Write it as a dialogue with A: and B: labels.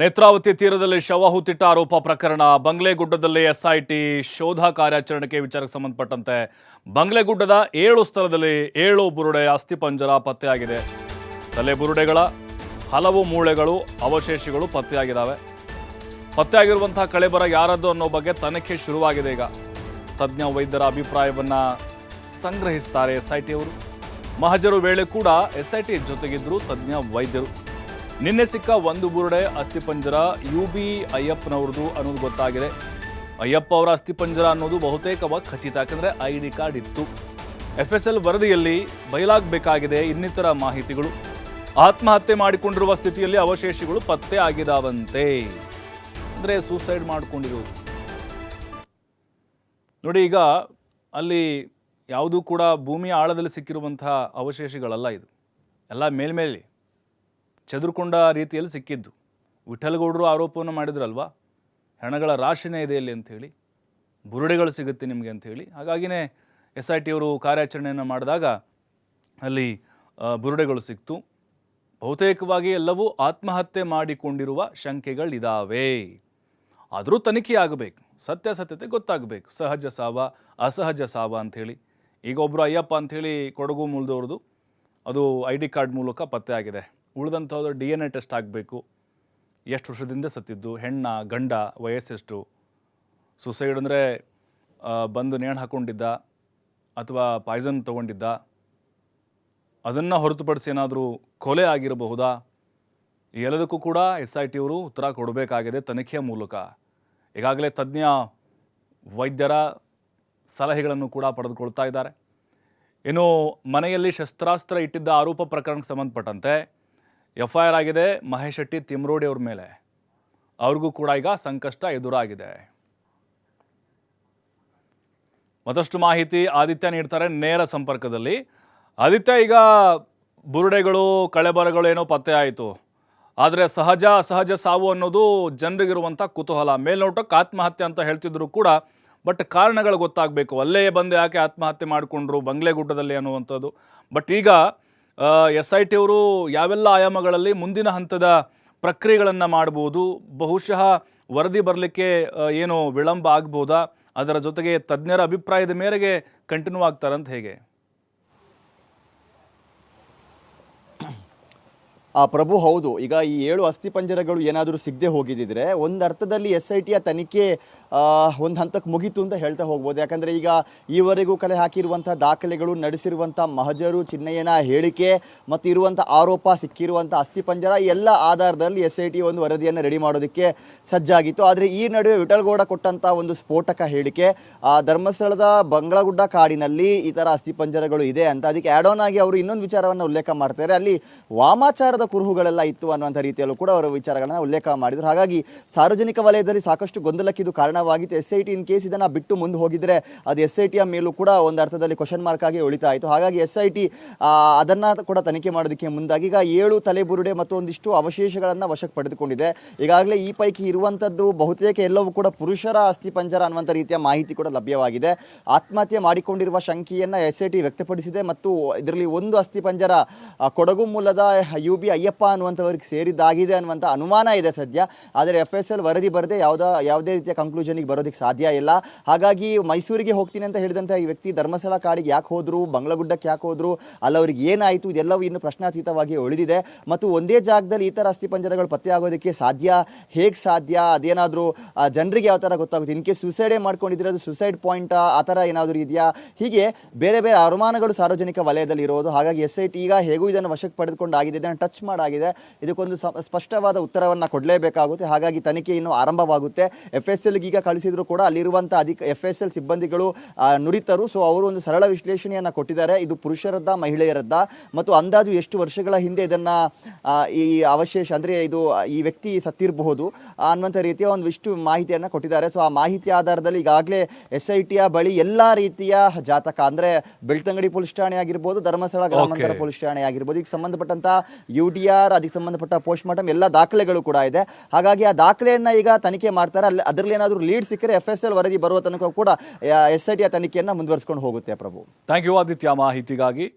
A: ನೇತ್ರಾವತಿ ತೀರದಲ್ಲಿ ಶವ ಹುತ್ತಿಟ್ಟ ಆರೋಪ ಪ್ರಕರಣ. ಬಂಗ್ಲೆಗುಡ್ಡದಲ್ಲಿ ಎಸ್ಐಟಿ ಶೋಧ ಕಾರ್ಯಾಚರಣೆಗೆ ವಿಚಾರಕ್ಕೆ ಸಂಬಂಧಪಟ್ಟಂತೆ ಬಂಗ್ಲೆಗುಡ್ಡದ ಏಳು ಸ್ಥಳದಲ್ಲಿ ಏಳು ಬುರುಡೆ ಅಸ್ಥಿಪಂಜರ ಪತ್ತೆಯಾಗಿದೆ. ತಲೆ ಬುರುಡೆಗಳ, ಹಲವು ಮೂಳೆಗಳು, ಅವಶೇಷಗಳು ಪತ್ತೆಯಾಗಿದ್ದಾವೆ. ಪತ್ತೆಯಾಗಿರುವಂತಹ ಕಳೆಬರ ಯಾರದ್ದು ಅನ್ನೋ ಬಗ್ಗೆ ತನಿಖೆ ಶುರುವಾಗಿದೆ ಈಗ. ತಜ್ಞ ವೈದ್ಯರ ಅಭಿಪ್ರಾಯವನ್ನು ಸಂಗ್ರಹಿಸ್ತಾರೆ ಎಸ್ಐಟಿ ಅವರು. ಮಹಜರು ವೇಳೆ ಕೂಡ ಎಸ್ಐಟಿ ಜೊತೆಗಿದ್ದರು ತಜ್ಞ ವೈದ್ಯರು. ನಿನ್ನೆ ಸಿಕ್ಕ ಒಂದು ಬುರುಡೆ ಅಸ್ಥಿಪಂಜರ ಯು ಬಿ ಅಯ್ಯಪ್ಪನವ್ರದ್ದು ಅನ್ನೋದು ಗೊತ್ತಾಗಿದೆ. ಅಯ್ಯಪ್ಪ ಅವರ ಅಸ್ಥಿಪಂಜರ ಅನ್ನೋದು ಬಹುತೇಕವಾಗಿ ಖಚಿತ, ಯಾಕಂದರೆ ಐ ಡಿ ಕಾರ್ಡ್ ಇತ್ತು. ಎಫ್ ಎಸ್ ಎಲ್ ವರದಿಯಲ್ಲಿ ಬಯಲಾಗಬೇಕಾಗಿದೆ ಇನ್ನಿತರ ಮಾಹಿತಿಗಳು. ಆತ್ಮಹತ್ಯೆ ಮಾಡಿಕೊಂಡಿರುವ ಸ್ಥಿತಿಯಲ್ಲಿ ಅವಶೇಷಗಳು ಪತ್ತೆ ಆಗಿದಾವಂತೆ. ಅಂದರೆ ಸೂಸೈಡ್ ಮಾಡಿಕೊಂಡಿರೋದು. ನೋಡಿ, ಈಗ ಅಲ್ಲಿ ಯಾವುದೂ ಕೂಡ ಭೂಮಿಯ ಆಳದಲ್ಲಿ ಸಿಕ್ಕಿರುವಂತಹ ಅವಶೇಷಗಳಲ್ಲ ಇದು. ಎಲ್ಲ ಮೇಲ್ಮೇಲೆ. ಚದುರ್ಕೊಂಡ ರೀತಿಯಲ್ಲಿ ಸಿಕ್ಕಿದ್ದು. ವಿಠಲಗೌಡರು ಆರೋಪವನ್ನು ಮಾಡಿದ್ರಲ್ವಾ? ಹೆಣಗಳ ರಾಶಿನೇ ಇದೆ ಇಲ್ಲಿ ಅಂಥೇಳಿ ಬುರುಡೆಗಳು ಸಿಗುತ್ತೆ ನಿಮಗೆ ಅಂಥೇಳಿ ಹಾಗಾಗಿನೇ ಎಸ್ ಐ ಟಿ ಅವರು ಕಾರ್ಯಾಚರಣೆಯನ್ನು ಮಾಡಿದಾಗ ಅಲ್ಲಿ ಬುರುಡೆಗಳು ಸಿಕ್ತು. ಬಹುತೇಕವಾಗಿ ಎಲ್ಲವೂ ಆತ್ಮಹತ್ಯೆ ಮಾಡಿಕೊಂಡಿರುವ ಶಂಕೆಗಳಿದಾವೆ. ಆದರೂ ತನಿಖೆ ಆಗಬೇಕು. ಸತ್ಯಾಸತ್ಯತೆ ಗೊತ್ತಾಗಬೇಕು. ಸಹಜ ಸಾವ, ಅಸಹಜ ಸಾವ ಅಂಥೇಳಿ ಈಗ ಒಬ್ಬರು ಅಯ್ಯಪ್ಪ ಅಂಥೇಳಿ ಕೊಡಗು ಮೂಲದವ್ರದ್ದು, ಅದು ಐ ಡಿ ಕಾರ್ಡ್ ಮೂಲಕ ಪತ್ತೆ ಆಗಿದೆ. ಉಳಿದಂಥದ್ದು ಡಿ ಎನ್ ಎ ಟೆಸ್ಟ್ ಆಗಬೇಕು. ಎಷ್ಟು ವರ್ಷದಿಂದ ಸತ್ತಿದ್ದು, ಹೆಣ್ಣ, ಗಂಡ, ವಯಸ್ಸೆಷ್ಟು? ಸುಸೈಡ್ ಅಂದರೆ ಬಂದು ನೇಣು ಹಾಕ್ಕೊಂಡಿದ್ದ ಅಥವಾ ಪಾಯ್ಸನ್ ತೊಗೊಂಡಿದ್ದ? ಅದನ್ನು ಹೊರತುಪಡಿಸಿ ಏನಾದರೂ ಕೊಲೆ ಆಗಿರಬಹುದಾ? ಎಲ್ಲದಕ್ಕೂ ಕೂಡ ಎಸ್ ಐ ಟಿ ಅವರು ಉತ್ತರ ಕೊಡಬೇಕಾಗಿದೆ ತನಿಖೆಯ ಮೂಲಕ. ಈಗಾಗಲೇ ತಜ್ಞ ವೈದ್ಯರ ಸಲಹೆಗಳನ್ನು ಕೂಡ ಪಡೆದುಕೊಳ್ತಾ ಇದ್ದಾರೆ. ಇನ್ನು ಮನೆಯಲ್ಲಿ ಶಸ್ತ್ರಾಸ್ತ್ರ ಇಟ್ಟಿದ್ದ ಆರೋಪ ಪ್ರಕರಣಕ್ಕೆ ಸಂಬಂಧಪಟ್ಟಂತೆ ಎಫ್ ಐ ಆರ್ ಆಗಿದೆ. ಮಹೇಶ್ ಶೆಟ್ಟಿ ತಿಮ್ರೋಡಿ ಅವ್ರ ಮೇಲೆ. ಅವ್ರಿಗೂ ಕೂಡ ಈಗ ಸಂಕಷ್ಟ ಎದುರಾಗಿದೆ. ಮತ್ತಷ್ಟು ಮಾಹಿತಿ ಆದಿತ್ಯ ನೀಡ್ತಾರೆ ನೇರ ಸಂಪರ್ಕದಲ್ಲಿ. ಆದಿತ್ಯ, ಈಗ ಬುರುಡೆಗಳು, ಕಳೆಬರಗಳು ಏನೋ ಪತ್ತೆ ಆಯಿತು. ಆದರೆ ಸಹಜ ಅಸಹಜ ಸಾವು ಅನ್ನೋದು ಜನರಿಗಿರುವಂಥ ಕುತೂಹಲ. ಮೇಲ್ನೋಟಕ್ಕೆ ಆತ್ಮಹತ್ಯೆ ಅಂತ ಹೇಳ್ತಿದ್ರು ಕೂಡ, ಬಟ್ ಕಾರಣಗಳು ಗೊತ್ತಾಗಬೇಕು. ಅಲ್ಲೇ ಬಂದು ಯಾಕೆ ಆತ್ಮಹತ್ಯೆ ಮಾಡಿಕೊಂಡ್ರು ಬಂಗ್ಲೆ ಗುಡ್ಡದಲ್ಲಿ ಅನ್ನುವಂಥದ್ದು. ಬಟ್ ಈಗ ಎಸ್ ಐ ಟಿ ಅವರು ಯಾವೆಲ್ಲ ಆಯಾಮಗಳಲ್ಲಿ ಮುಂದಿನ ಹಂತದ ಪ್ರಕ್ರಿಯೆಗಳನ್ನು ಮಾಡ್ಬೋದು, ಬಹುಶಃ ವರದಿ ಬರಲಿಕ್ಕೆ ಏನು ವಿಳಂಬ ಆಗ್ಬೋದಾ, ಅದರ ಜೊತೆಗೆ ತಜ್ಞರ ಅಭಿಪ್ರಾಯದ ಮೇರೆಗೆ ಕಂಟಿನ್ಯೂ ಆಗ್ತಾರಂತ ಹೇಗೆ?
B: ಆ, ಪ್ರಭು ಹೌದು. ಈಗ ಈ ಏಳು ಅಸ್ಥಿಪಂಜರಗಳು ಏನಾದರೂ ಸಿಗದೆ ಹೋಗಿದ್ದಿದ್ರೆ ಒಂದು ಅರ್ಥದಲ್ಲಿ ಎಸ್ ಐ ಟಿಯ ತನಿಖೆ ಒಂದು ಹಂತಕ್ಕೆ ಮುಗೀತು ಅಂತ ಹೇಳ್ತಾ ಹೋಗ್ಬೋದು. ಯಾಕಂದರೆ ಈಗ ಈವರೆಗೂ ಕಲೆ ಹಾಕಿರುವಂಥ ದಾಖಲೆಗಳು, ನಡೆಸಿರುವಂಥ ಮಹಜರು, ಚಿನ್ನಯ್ಯನ ಹೇಳಿಕೆ ಮತ್ತು ಇರುವಂಥ ಆರೋಪ ಸಿಕ್ಕಿರುವಂಥ ಅಸ್ಥಿಪಂಜರ ಎಲ್ಲ ಆಧಾರದಲ್ಲಿ ಎಸ್ ಐ ಟಿ ಒಂದು ವರದಿಯನ್ನು ರೆಡಿ ಮಾಡೋದಕ್ಕೆ ಸಜ್ಜಾಗಿತ್ತು. ಆದರೆ ಈ ನಡುವೆ ವಿಠಲ್ಗೌಡ ಕೊಟ್ಟಂಥ ಒಂದು ಸ್ಫೋಟಕ ಹೇಳಿಕೆ, ಆ, ಧರ್ಮಸ್ಥಳದ ಬಂಗಳಗುಡ್ಡ ಕಾಡಿನಲ್ಲಿ ಈ ಥರ ಅಸ್ಥಿಪಂಜರಗಳು ಇದೆ ಅಂತ. ಅದಕ್ಕೆ ಆ್ಯಡ್ ಆನ್ ಆಗಿ ಅವರು ಇನ್ನೊಂದು ವಿಚಾರವನ್ನು ಉಲ್ಲೇಖ ಮಾಡ್ತಾರೆ ಅಲ್ಲಿ ವಾಮಾಚಾರದ ಕುರುಹುಗಳೆಲ್ಲ ಇತ್ತು ಅನ್ನುವಂಥ ರೀತಿಯಲ್ಲೂ ಕೂಡ ಅವರು ವಿಚಾರಗಳನ್ನ ಉಲ್ಲೇಖ ಮಾಡಿದರು. ಹಾಗಾಗಿ ಸಾರ್ವಜನಿಕ ವಲಯದಲ್ಲಿ ಸಾಕಷ್ಟು ಗೊಂದಲಕ್ಕೆ ಇದು ಕಾರಣವಾಗಿತ್ತು. S I T in case ಇದನ್ನು ಬಿಟ್ಟು ಮುಂದೆ ಹೋಗಿದ್ರೆ ಅದು ಎಸ್ ಐ ಮೇಲೂ ಕೂಡ ಒಂದು ಅರ್ಥದಲ್ಲಿ ಕ್ವಶನ್ ಮಾರ್ಕ್ ಆಗಿ ಉಳಿತಾ ಆಯಿತು ಹಾಗಾಗಿ ಎಸ್ ಐ ಟಿ ಅದನ್ನು ಕೂಡ ತನಿಖೆ ಮಾಡೋದಕ್ಕೆ ಮುಂದಾಗಿ ಈಗ ಏಳು ತಲೆಬುರುಡೆ ಮತ್ತು ಒಂದಿಷ್ಟು ಅವಶೇಷಗಳನ್ನು ವಶಕ್ಕೆ ಪಡೆದುಕೊಂಡಿದೆ. ಈಗಾಗಲೇ ಈ ಪೈಕಿ ಇರುವಂಥದ್ದು ಬಹುತೇಕ ಎಲ್ಲವೂ ಕೂಡ ಪುರುಷರ ಅಸ್ಥಿಪಂಜರ ಅನ್ನುವಂಥ ರೀತಿಯ ಮಾಹಿತಿ ಕೂಡ ಲಭ್ಯವಾಗಿದೆ. ಆತ್ಮಹತ್ಯೆ ಮಾಡಿಕೊಂಡಿರುವ ಶಂಕೆಯನ್ನು ಎಸ್ ಐ ಟಿ ವ್ಯಕ್ತಪಡಿಸಿದೆ ಮತ್ತು ಇದರಲ್ಲಿ ಒಂದು ಅಸ್ಥಿ ಪಂಜರ ಕೊಡಗು ಮೂಲದ ಯು ಬಿ ಅಯ್ಯಪ್ಪ ಅನ್ನುವಂಥವ್ರಿಗೆ ಸೇರಿದ್ದಾಗಿದೆ ಅನ್ನುವಂಥ ಅನುಮಾನ ಇದೆ ಸದ್ಯ. ಆದರೆ ಎಫ್ ಎಸ್ ಎಲ್ ವರದಿ ಬರದೆ ಯಾವುದೋ, ಯಾವುದೇ ರೀತಿಯ ಕಂಕ್ಲೂಷನಿಗೆ ಬರೋದಕ್ಕೆ ಸಾಧ್ಯ ಇಲ್ಲ. ಹಾಗಾಗಿ ಮೈಸೂರಿಗೆ ಹೋಗ್ತೀನಿ ಅಂತ ಹೇಳಿದಂಥ ಈ ವ್ಯಕ್ತಿ ಧರ್ಮಸ್ಥಳ ಕಾಡಿಗೆ ಯಾಕೆ ಹೋದರು ಬಂಗ್ಲಗುಡ್ಡಕ್ಕೆ ಯಾಕೆ ಹೋದರು, ಅಲ್ಲಿ ಅವ್ರಿಗೆ ಏನಾಯಿತು, ಇದೆಲ್ಲವೂ ಇನ್ನು ಪ್ರಶ್ನಾತೀತವಾಗಿ ಉಳಿದಿದೆ. ಮತ್ತು ಒಂದೇ ಜಾಗದಲ್ಲಿ ಈ ಥರ ಅಸ್ಥಿಪಂಜರಗಳು ಪತ್ತೆಯಾಗೋದಕ್ಕೆ ಸಾಧ್ಯ, ಹೇಗೆ ಸಾಧ್ಯ, ಅದೇನಾದರೂ ಜನರಿಗೆ ಯಾವ ಥರ ಗೊತ್ತಾಗುತ್ತೆ? ಇನ್ ಕೇಸ್ ಸುಸೈಡೇ ಮಾಡ್ಕೊಂಡಿದ್ರೆ ಅದು ಸುಸೈಡ್ ಪಾಯಿಂಟ್ ಆ ಥರ ಏನಾದರೂ ಇದೆಯಾ? ಹೀಗೆ ಬೇರೆ ಬೇರೆ ಅನುಮಾನಗಳು ಸಾರ್ವಜನಿಕ ವಲಯದಲ್ಲಿ ಇರೋದು. ಹಾಗಾಗಿ ಎಸ್ ಐ ಟಿ ಈಗ ಹೇಗೂ ಇದನ್ನು ವಶಕ್ಕೆ ಪಡೆದುಕೊಂಡು ಆಗಿದೆ. ಟಚ್ ಮಾಡಾಗಿದೆ ಇದಕ್ಕೊಂದು ಸ್ಪಷ್ಟವಾದ ಉತ್ತರವನ್ನು ಕೊಡಲೇಬೇಕಾಗುತ್ತೆ. ಹಾಗಾಗಿ ತನಿಖೆ ಇನ್ನು ಆರಂಭವಾಗುತ್ತೆ. ಎಫ್ ಎಸ್ ಎಲ್ಗೆ ಈಗ ಕಳಿಸಿದ್ರು ಕೂಡ ಅಲ್ಲಿರುವಂಥ ಅಧಿಕ ಎಫ್ ಎಸ್ ಎಲ್ ಸಿಬ್ಬಂದಿಗಳು ನುರಿತರು. ಸೊ ಅವರು ಒಂದು ಸರಳ ವಿಶ್ಲೇಷಣೆಯನ್ನು ಕೊಟ್ಟಿದ್ದಾರೆ. ಇದು ಪುರುಷರದ್ದ ಮಹಿಳೆಯರದ್ದ. ಮತ್ತು ಅಂದಾಜು ಎಷ್ಟು ವರ್ಷಗಳ ಹಿಂದೆ ಇದನ್ನು ಈ ಅವಶೇಷ ಅಂದರೆ ಇದು ಈ ವ್ಯಕ್ತಿ ಸತ್ತಿರಬಹುದು ಅನ್ನುವಂಥ ರೀತಿಯ ಒಂದು ಇಷ್ಟು ಮಾಹಿತಿಯನ್ನು ಕೊಟ್ಟಿದ್ದಾರೆ. ಸೊ ಆ ಮಾಹಿತಿ ಆಧಾರದಲ್ಲಿ ಈಗಾಗಲೇ ಎಸ್ ಐ ಟಿಯ ಬಳಿ ಎಲ್ಲ ರೀತಿಯ ಜಾತಕ ಅಂದರೆ ಬೆಳ್ತಂಗಡಿ ಪೊಲೀಸ್ ಠಾಣೆ ಆಗಿರ್ಬೋದು ಧರ್ಮಸ್ಥಳ ಗ್ರಾಮಾಂತರ ಪೊಲೀಸ್ ಠಾಣೆ ಆಗಿರ್ಬೋದು. ಈಗ ಸಂಬಂಧಪಟ್ಟಂತ ಯು ಡಿ ಆರ್ ಅದಕ್ಕೆ ಸಂಬಂಧಪಟ್ಟ ಪೋಸ್ಟ್ ಮಾರ್ಟಮ್ ಎಲ್ಲ ದಾಖಲೆಗಳು ಕೂಡ ಇದೆ. ಹಾಗಾಗಿ ಆ ದಾಖಲೆಯನ್ನು ಈಗ ತನಿಖೆ ಮಾಡ್ತಾರೆ. ಅಲ್ಲಿ ಅದರಲ್ಲಿ ಏನಾದರೂ ಲೀಡ್ ಸಿಕ್ಕರೆ ಎಫ್ ಎಸ್ ಎಲ್ ವರದಿ ಬರುವ ತನಕ ಕೂಡ ಎಸ್ ಐ ಟಿಯ ತನಿಖೆಯನ್ನು ಮುಂದುವರಿಸ್ಕೊಂಡು ಹೋಗುತ್ತೆ ಪ್ರಭು.
A: ಥ್ಯಾಂಕ್ ಯು ಆದಿತ್ಯ ಮಾಹಿತಿಗಾಗಿ.